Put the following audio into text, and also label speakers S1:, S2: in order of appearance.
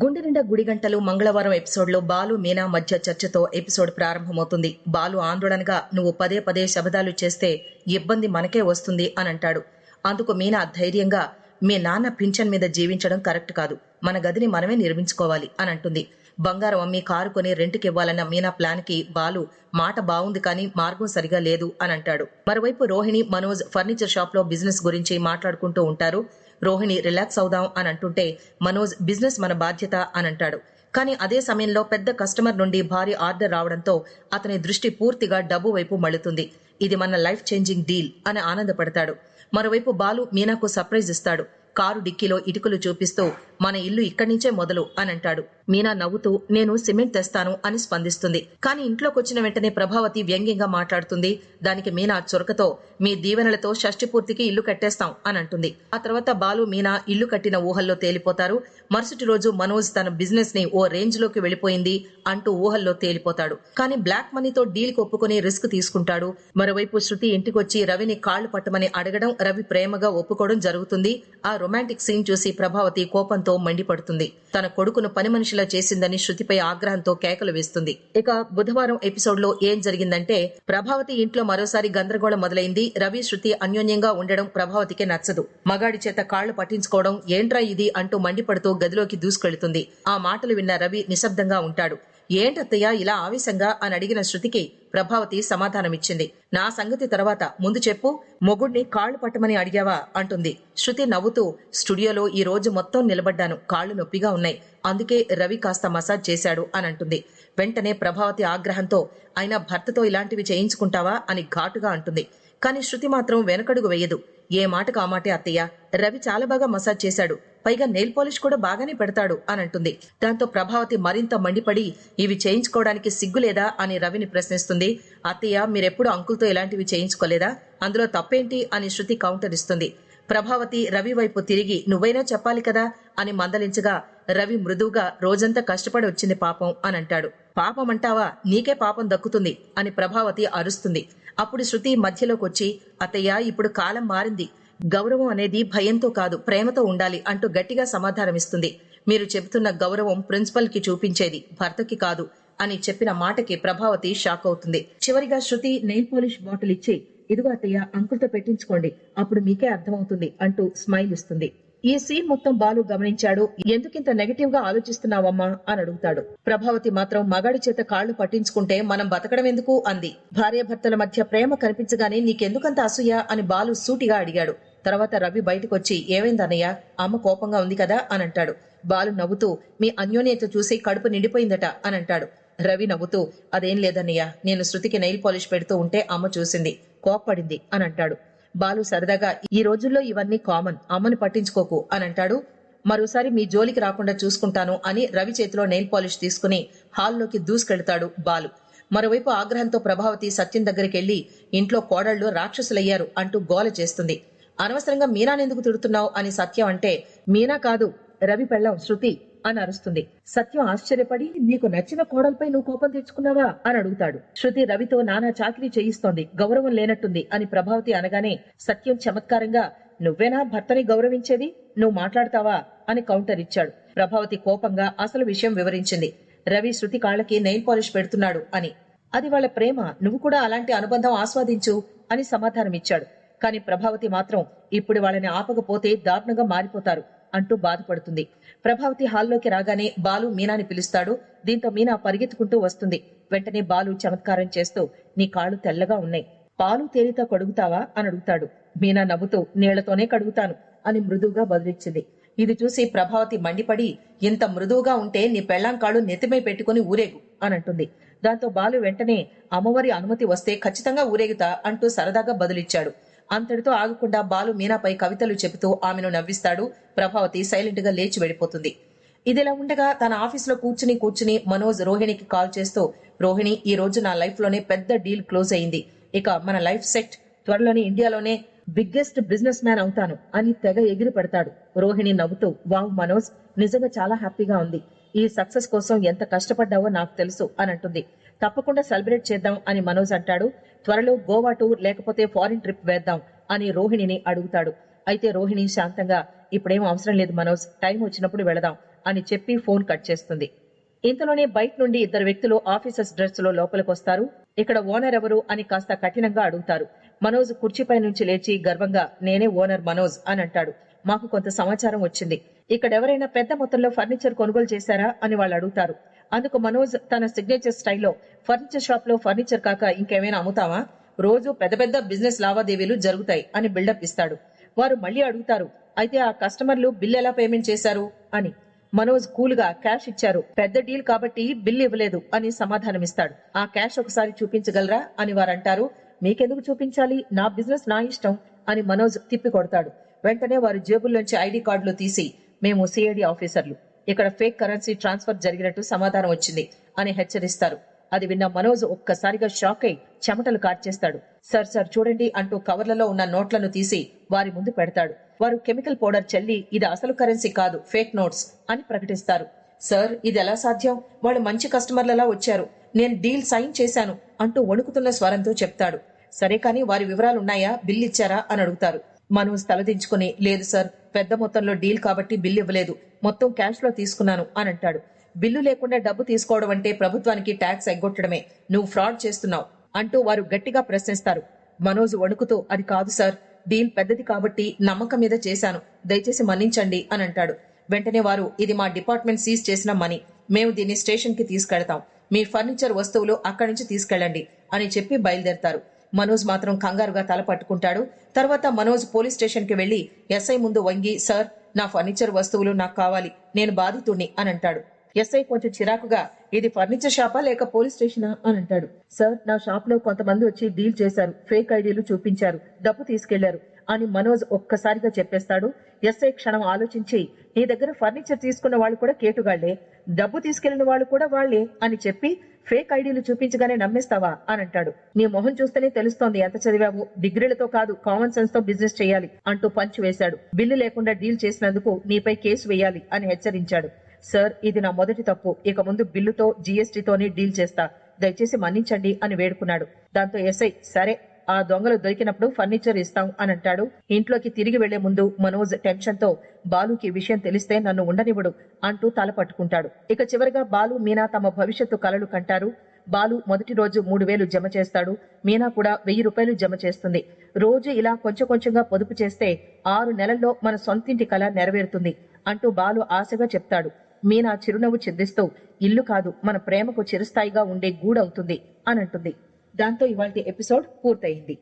S1: గుండె నిండా గుడి గంటలు మంగళవారం ఎపిసోడ్లో బాలు మీనా మధ్య చర్చతో ఎపిసోడ్ ప్రారంభమవుతుంది. బాలు ఆందోళనగా నువ్వు పదే పదే శబదాలు చేస్తే ఇబ్బంది మనకే వస్తుంది అని అంటాడు అందుకు మీనా ధైర్యంగా మీ నాన్న పింఛన్ మీద జీవించడం కరెక్ట్ కాదు. మన గదిని మనమే నిర్మించుకోవాలి అని అంటుంది బంగారం అమ్మి కారు కొని రెంట్కి ఇవ్వాలన్న మీనా ప్లాన్కి బాలు మాట బాగుంది కానీ మార్గం సరిగా లేదు అని అంటాడు మరోవైపు రోహిణి మనోజ్ ఫర్నిచర్ షాప్లో బిజినెస్ గురించి మాట్లాడుకుంటూ ఉంటారు. రోహిణి రిలాక్స్ అవుదాం అని అంటుంటే మనోజ్ బిజినెస్ మన బాధ్యత అని అంటాడు. కానీ అదే సమయంలో పెద్ద కస్టమర్ నుండి భారీ ఆర్డర్ రావడంతో అతని దృష్టి పూర్తిగా డబ్బు వైపు మళ్ళుతుంది. ఇది మన లైఫ్ చేంజింగ్ డీల్ అని ఆనందపడతాడు. మరోవైపు బాలు మీనాకు సర్ప్రైజ్ ఇస్తాడు. కారు డిక్కీలో ఇటుకలు చూపిస్తూ మన ఇల్లు ఇక్కడి నుంచే మొదలు అని అంటాడు మీనా నవ్వుతూ నేను సిమెంట్ తెస్తాను అని స్పందిస్తుంది. కానీ ఇంట్లోకొచ్చిన వెంటనే ప్రభావతి వ్యంగ్యంగా మాట్లాడుతుంది. దానికి మీనా చొరకతో మీ దీవెనలతో షష్టి పూర్తికి ఇల్లు కట్టేస్తాం అని అంటుంది ఆ తర్వాత బాలు మీనా ఇల్లు కట్టిన ఊహల్లో తేలిపోతారు. మరుసటి రోజు మనోజ్ తన బిజినెస్ని ఓ రేంజ్లోకి వెళ్ళిపోయింది అంటూ ఊహల్లో తేలిపోతాడు. కానీ బ్లాక్ మనీతో డీల్ ఒప్పుకుని రిస్క్ తీసుకుంటాడు. మరోవైపు శృతి ఇంటికొచ్చి రవిని కాళ్ళు పట్టమని అడగడం రవి ప్రేమగా ఒప్పుకోవడం జరుగుతుంది. ఆ రొమాంటిక్ సీన్ చూసి ప్రభావతి కోపంతో మండిపడుతుంది. తన కొడుకును పని మనిషిలా చేసిందని శృతిపై ఆగ్రహంతో కేకలు వేస్తుంది. ఇక బుధవారం ఎపిసోడ్లో ఏం జరిగిందంటే ప్రభావతి ఇంట్లో మరోసారి గందరగోళం మొదలైంది. రవి శృతి అన్యోన్యంగా ఉండడం ప్రభావతికి నచ్చదు. మగాడి చేత కాళ్ళు పట్టించుకోవడం ఏంట్రా ఇది? అంటూ మండిపడుతూ గదిలోకి దూసుకెళ్తుంది. ఆ మాటలు విన్న రవి నిశ్శబ్దంగా ఉంటాడు. ఏంటత్తయ్య ఇలా ఆవేశంగా అని అడిగిన శృతికి ప్రభావతి సమాధానమిచ్చింది. నా సంగతి తర్వాత ముందు చెప్పు మొగుడిని కాళ్ళు పట్టమని అడిగావా అంటుంది. శృతి నవ్వుతూ స్టూడియోలో ఈ రోజు మొత్తం నిలబడ్డాను కాళ్ళు నొప్పిగా ఉన్నాయి అందుకే రవి కాస్త మసాజ్ చేశాడు అని అంటుంది వెంటనే ప్రభావతి ఆగ్రహంతో అయినా భర్తతో ఇలాంటివి చేయించుకుంటావా అని ఘాటుగా అంటుంది. కానీ శృతి మాత్రం వెనకడుగు వేయదు. ఏ మాటకు ఆ మాటే అత్తయ్య? రవి చాలా బాగా మసాజ్ చేశాడు. పైగా నెయిల్ పాలిష్ కూడా బాగానే పెడతాడు అని అంటుంది. దాంతో ప్రభావతి మరింత మండిపడి ఇవి చేయించుకోవడానికి సిగ్గులేదా అని రవిని ప్రశ్నిస్తుంది. అత్తయ్య మీరెప్పుడు అంకుల్తో ఇలాంటివి చేయించుకోలేదా? అందులో తప్పేంటి? అని శృతి కౌంటర్ ఇస్తుంది. ప్రభావతి రవి వైపు తిరిగి నువ్వైనా చెప్పాలి కదా? అని మందలించగా రవి మృదువుగా రోజంతా కష్టపడి వచ్చింది పాపం అని అంటాడు. పాపం అంటావా? నీకే పాపం దక్కుతుంది అని ప్రభావతి అరుస్తుంది. అప్పుడు శృతి మధ్యలోకి వచ్చి అత్తయ్య ఇప్పుడు కాలం మారింది. గౌరవం అనేది భయంతో కాదు ప్రేమతో ఉండాలి అంటూ గట్టిగా సమాధానమిస్తుంది. మీరు చెబుతున్న గౌరవం ప్రిన్సిపల్కి చూపించేది భర్తకి కాదు అని చెప్పిన మాటకి ప్రభావతి షాక్ అవుతుంది. చివరిగా శృతి నెయిల్ పాలిష్ బాటిల్ ఇచ్చి ఇదిగో అత్తయ్య అంకుల్తో పెట్టించుకోండి అప్పుడు మీకే అర్థమవుతుంది అంటూ స్మైల్ ఇస్తుంది. ఈ సీన్ మొత్తం బాలు గమనించాడు. ఎందుకింత నెగటివ్గా ఆలోచిస్తున్నావమ్మా? అని అడుగుతాడు. ప్రభావతి మాత్రం మగాడి చేత కాళ్ళు పట్టించుకుంటే మనం బతకడం ఎందుకు? అంది. భార్యాభర్తల మధ్య ప్రేమ కనిపించగానే నీకెందుకంత అసూయ? అని బాలు సూటిగా అడిగాడు. తర్వాత రవి బయటకొచ్చి ఏమైందన్నయ్య? అమ్మ కోపంగా ఉంది కదా? అని అంటాడు బాలు నవ్వుతూ మీ అన్యోన్యత చూసి కడుపు నిండిపోయిందట అని అంటాడు రవి నవ్వుతూ అదేం లేదన్నయ్య నేను శృతికి నెయిల్ పాలిష్ పెడుతూ ఉంటే అమ్మ చూసింది కోప్పడింది అని అంటాడు బాలు సరదాగా ఈ రోజుల్లో ఇవన్నీ కామన్ అమ్మను పట్టించుకోకు అని అంటాడు మరోసారి మీ జోలికి రాకుండా చూసుకుంటాను అని రవి చేతిలో నెయిల్ పాలిష్ తీసుకుని హాల్లోకి దూసుకెళ్తాడు బాలు. మరోవైపు ఆగ్రహంతో ప్రభావతి సత్యం దగ్గరికి వెళ్ళి ఇంట్లో కోడళ్ళు రాక్షసులయ్యారు అంటూ గోల చేస్తుంది. అనవసరంగా మీనానెందుకు తిడుతున్నావు అని సత్యం అంటే మీనా కాదు రవి పెళ్ళం శృతి అని అరుస్తుంది. సత్యం ఆశ్చర్యపడి నీకు నచ్చిన కోడలపై నువ్వు కోపం తెచ్చుకున్నావా? అని అడుగుతాడు. శృతి రవితో నానా చాకిరీ చేయిస్తోంది గౌరవం లేనట్టుంది అని ప్రభావతి అనగానే సత్యం చమత్కారంగా నువ్వేనా భర్తని గౌరవించేది? నువ్వు మాట్లాడతావా? అని కౌంటర్ ఇచ్చాడు. ప్రభావతి కోపంగా అసలు విషయం వివరించింది. రవి శృతి కాళ్ళకి నెయిల్ పాలిష్ పెడుతున్నాడు అని. అది వాళ్ళ ప్రేమ నువ్వు కూడా అలాంటి అనుబంధం ఆస్వాదించు అని సమాధానం ఇచ్చాడు కానీ ప్రభావతి మాత్రం ఇప్పుడు వాళ్ళని ఆపకపోతే దారుణంగా మారిపోతారు అంటూ బాధపడుతుంది. ప్రభావతి హాల్లోకి రాగానే బాలు మీనాని పిలుస్తాడు. దీంతో మీనా పరిగెత్తుకుంటూ వస్తుంది. వెంటనే బాలు చమత్కారం చేస్తూ నీ కాళ్ళు తెల్లగా ఉన్నాయి. పాలు తేలితో కడుగుతావా? అని అడుగుతాడు. మీనా నవ్వుతూ నీళ్ళతోనే కడుగుతాను అని మృదువుగా బదులిచ్చింది. ఇది చూసి ప్రభావతి మండిపడి ఇంత మృదువుగా ఉంటే నీ పెళ్ళాం కాళ్ళు నెత్తిమై పెట్టుకుని ఊరేగు అని అంటుంది. దాంతో బాలు వెంటనే అమ్మవారి అనుమతి వస్తే ఖచ్చితంగా ఊరేగుతా అంటూ సరదాగా బదులిచ్చాడు. అంతటితో ఆగకుండా బాలు మీనాపై కవితలు చెబుతూ ఆమెను నవ్విస్తాడు. ప్రభావతి సైలెంట్గా లేచి వెళ్ళిపోతుంది. ఇదిలా ఉండగా తన ఆఫీస్లో కూర్చుని కూర్చుని మనోజ్ రోహిణికి కాల్ చేస్తూ రోహిణి ఈ రోజు నా లైఫ్లోనే పెద్ద డీల్ క్లోజ్ అయింది. ఇక మన లైఫ్ సెట్. త్వరలోనే ఇండియాలోనే బిగ్గెస్ట్ బిజినెస్ మ్యాన్ అవుతాను అని తెగ ఎగిరి పడతాడు. రోహిణి నవ్వుతూ వావ్ మనోజ్ నిజంగా చాలా హ్యాపీగా ఉంది. ఈ సక్సెస్ కోసం ఎంత కష్టపడ్డావో నాకు తెలుసు అని అంటుంది. తప్పకుండా సెలబ్రేట్ చేద్దాం అని మనోజ్ అంటాడు. త్వరలో గోవా టూర్ లేకపోతే ఫారిన్ ట్రిప్ వేద్దాం అని రోహిణిని అడుగుతాడు. అయితే రోహిణి శాంతంగా ఇప్పుడేం అవసరం లేదు మనోజ్ టైం వచ్చినప్పుడు వెళదాం అని చెప్పి ఫోన్ కట్ చేస్తుంది. ఇంతలోనే బయట నుండి ఇద్దరు వ్యక్తులు ఆఫీసర్స్ డ్రెస్లో లోపలికి వస్తారు ఇక్కడ ఓనర్ ఎవరు? అని కాస్త కఠినంగా అడుగుతారు. మనోజ్ కుర్చీపై నుంచి లేచి గర్వంగా నేనే ఓనర్ మనోజ్ అని అంటాడు. మాకు కొంత సమాచారం వచ్చింది. ఇక్కడ ఎవరైనా పెద్ద మొత్తంలో ఫర్నిచర్ కొనుగోలు చేశారా? అని వాళ్ళు అడుగుతారు. అందుకు మనోజ్ తన సిగ్నేచర్ స్టైల్లో ఫర్నిచర్ షాప్లో ఫర్నిచర్ కాక ఇంకేమైనా అమ్ముతావా? రోజు పెద్ద పెద్ద బిజినెస్ లావాదేవీలు జరుగుతాయి అని బిల్డప్ ఇస్తాడు. వారు మళ్ళీ అడుగుతారు అయితే ఆ కస్టమర్లు బిల్ ఎలా పేమెంట్ చేశారు? అని. మనోజ్ కూల్గా క్యాష్ ఇచ్చారు. పెద్ద డీల్ కాబట్టి బిల్ ఇవ్వలేదు అని సమాధానమిస్తాడు ఆ క్యాష్ ఒకసారి చూపించగలరా? అని వారంటారు. మీకెందుకు చూపించాలి? నా బిజినెస్ నా ఇష్టం అని మనోజ్ తిప్పి కొడతాడు. వెంటనే వారు జేబుల్లోంచి ఐడి కార్డులు తీసి మేము సిఐడి ఆఫీసర్లు ఇక్కడ ఫేక్ కరెన్సీ ట్రాన్స్ఫర్ జరిగినట్టు సమాధానం వచ్చింది అని హెచ్చరిస్తారు. అది విన్న మనోజ్ ఒక్కసారిగా షాక్ అయి చెమటలు కార్చేస్తాడు. సార్ సార్ చూడండి అంటూ కవర్లలో ఉన్న నోట్లను తీసి వారి ముందు పెడతాడు. వారు కెమికల్ పౌడర్ చల్లి ఇది అసలు కరెన్సీ కాదు ఫేక్ నోట్స్ అని ప్రకటిస్తారు. సార్ ఇది ఎలా సాధ్యం? వాళ్ళు మంచి కస్టమర్లలా వచ్చారు. నేను డీల్ సైన్ చేశాను అంటూ వణుకుతున్న స్వరంతో చెప్తాడు. సరే కానీ వారి వివరాలు ఉన్నాయా? బిల్ ఇచ్చారా? అని అడుగుతారు. మనోజ్ తలదించుకుని లేదు సార్ పెద్ద మొత్తంలో డీల్ కాబట్టి బిల్ ఇవ్వలేదు మొత్తం క్యాష్లో తీసుకున్నాను అని అంటాడు. బిల్లు లేకుండా డబ్బు తీసుకోవడం అంటే ప్రభుత్వానికి ట్యాక్స్ ఎగ్గొట్టడమే నువ్వు ఫ్రాడ్ చేస్తున్నావు అంటూ వారు గట్టిగా ప్రశ్నిస్తారు. మనోజ్ వణుకుతూ అది కాదు సార్ డీల్ పెద్దది కాబట్టి నమ్మకం మీద చేశాను దయచేసి మన్నించండి అని అంటాడు. వెంటనే వారు ఇది మా డిపార్ట్మెంట్ సీజ్ చేసిన మనీ మేము దీన్ని స్టేషన్కి తీసుకెళ్తాం. మీ ఫర్నిచర్ వస్తువులు అక్కడి నుంచి తీసుకెళ్ళండి అని చెప్పి బయలుదేరతారు. మనోజ్ మాత్రం కంగారుగా తల పట్టుకుంటాడు. తర్వాత మనోజ్ పోలీస్ స్టేషన్కి వెళ్ళి ఎస్ఐ ముందు వంగి సార్ నా ఫర్నిచర్ వస్తువులు నాకు కావాలి నేను బాధితుణ్ణి అని అంటాడు. ఎస్ఐ కొంచెం చిరాకుగా ఇది ఫర్నిచర్ షాపా లేక పోలీస్ స్టేషనా? అని అంటాడు. సార్ నా షాప్లో కొంతమంది వచ్చి డీల్ చేశారు ఫేక్ ఐడీలు చూపించారు డబ్బు తీసుకెళ్ళారు. అని మనోజ్ ఒక్కసారిగా చెప్పేస్తాడు. ఎస్ఐ క్షణం ఆలోచించి నీ దగ్గర ఫర్నిచర్ తీసుకున్న వాళ్ళు కూడా కేటుగాళ్ళే. డబ్బు తీసుకెళ్ళిన వాళ్ళు కూడా వాళ్ళే అని చెప్పి ఫేక్ ఐడీలు చూపించగానే నమ్మేస్తావా? అని అంటాడు. నీ మొహం చూస్తేనే తెలుస్తోంది ఎంత చదివావు. డిగ్రీలతో కాదు కామన్ సెన్స్తో బిజినెస్ చేయాలి అంటూ పంచ్ వేశాడు. బిల్లు లేకుండా డీల్ చేసినందుకు నీపై కేసు వేయాలి అని హెచ్చరించాడు. సార్ ఇది నా మొదటి తప్పు. ఇక ముందు బిల్లుతో జీఎస్టీతోనే డీల్ చేస్తా. దయచేసి మన్నించండి అని వేడుకున్నాడు. దాంతో ఎస్ఐ సరే ఆ దొంగలు దొరికినప్పుడు ఫర్నిచర్ ఇస్తాం అని అంటాడు. ఇంట్లోకి తిరిగి వెళ్ళే ముందు మనోజ్ టెన్షన్తో బాలుకి విషయం తెలిస్తే నన్ను ఉండనివ్వడు అంటూ తల పట్టుకుంటాడు. ఇక చివరిగా బాలు మీనా తమ భవిష్యత్తు కలలు కంటారు. బాలు మొదటి రోజు మూడు వేలు జమ చేస్తాడు. మీనా కూడా వెయ్యి రూపాయలు జమ చేస్తుంది. రోజు ఇలా కొంచెం కొంచెంగా పొదుపు చేస్తే ఆరు నెలల్లో మన సొంతింటి కళ నెరవేరుతుంది అంటూ బాలు ఆశగా చెప్తాడు. మీనా చిరునవ్వు చిందిస్తూ ఇల్లు కాదు మన ప్రేమకు చిరస్థాయిగా ఉండే గూడవుతుంది అని అంటుంది. దాంతో ఇవాళ ఎపిసోడ్ పూర్తయింది.